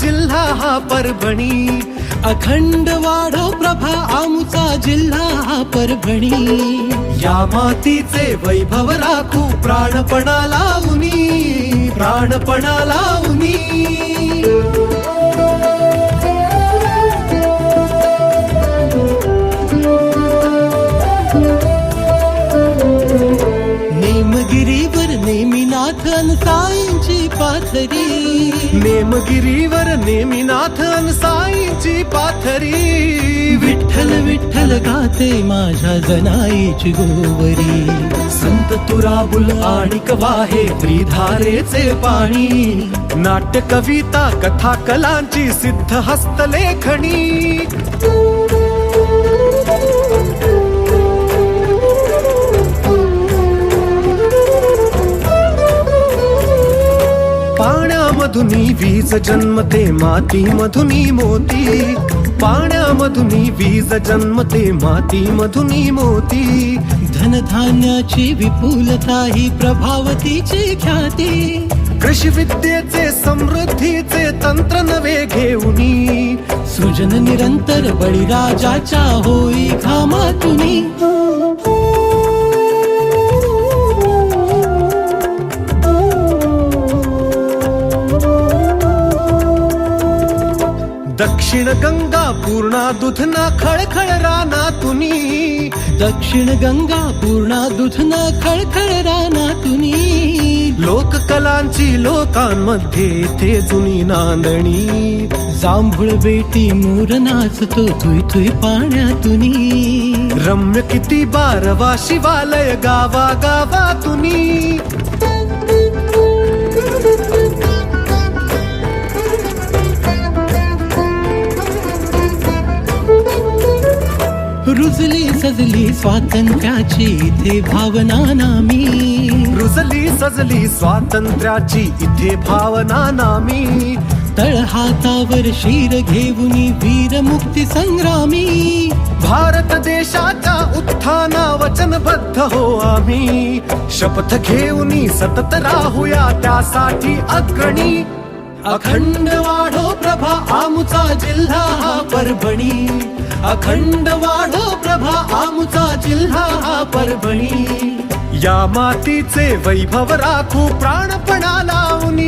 जिल्हा हा परभणी. अखंड वाढो प्रभा आमुचा जिल्हा हा परभणी. या मातीचे वैभव राखू प्राणपणा उनी प्राणपणा उनी. नेमिनाथ साईंची पाथरी. नेमगिरीवर नेमिनाथ साईची पाथरी. विठ्ठल विठ्ठल गाते माझ्या जनाईची गोवरी. संत तुराबुल आणि कवाहे त्रिधारेचे पाणी. नाट्य कविता कथा कलांची सिद्ध हस्तलेखणी. पाण्यामधुनी वीज जन्मते माती मधुनी मोती. पाण्यामधुनी वीज जन्मते माती मधुनी मोती. धनधान्याची विपुलता ही प्रभावतीची ख्याती. कृषी विद्येचे समृद्धीचे तंत्र नवे घेऊनी. सृजन निरंतर बळीराजाच्या होई घामातुनी दक्षिण गंगा पूर्णा दुधना खळखळ राना तुनी दक्षिण गंगा पूर्णा दुधना खळखळ रानातुनी. लोककलांची लोकांमध्ये ते जुनी नांदणी. जांभूळ बेटी मोर नाचतो थुई थुई पाण्यातुनी. रम्य किती बारवा शिवालय गावा गावा रुजली सजली स्वातंत्र्याची इथे भावना नामी. रुजली सजली स्वातंत्र्याची इथे भावना नामी. तळहातावर शिर घेऊनी वीर मुक्ती संग्रामी. भारत देशाच्या उत्थाना वचनबद्ध हो आम्ही. शपथ घेऊन सतत राहूया त्यासाठी अग्रणी. अखंड वाढो प्रभा आमुचा जिल्हा हा परभणी. अखंड वाढो प्रभा आमुचा जिल्हा हा परभणी. या मातीचे वैभव राखू प्राणपणा लावून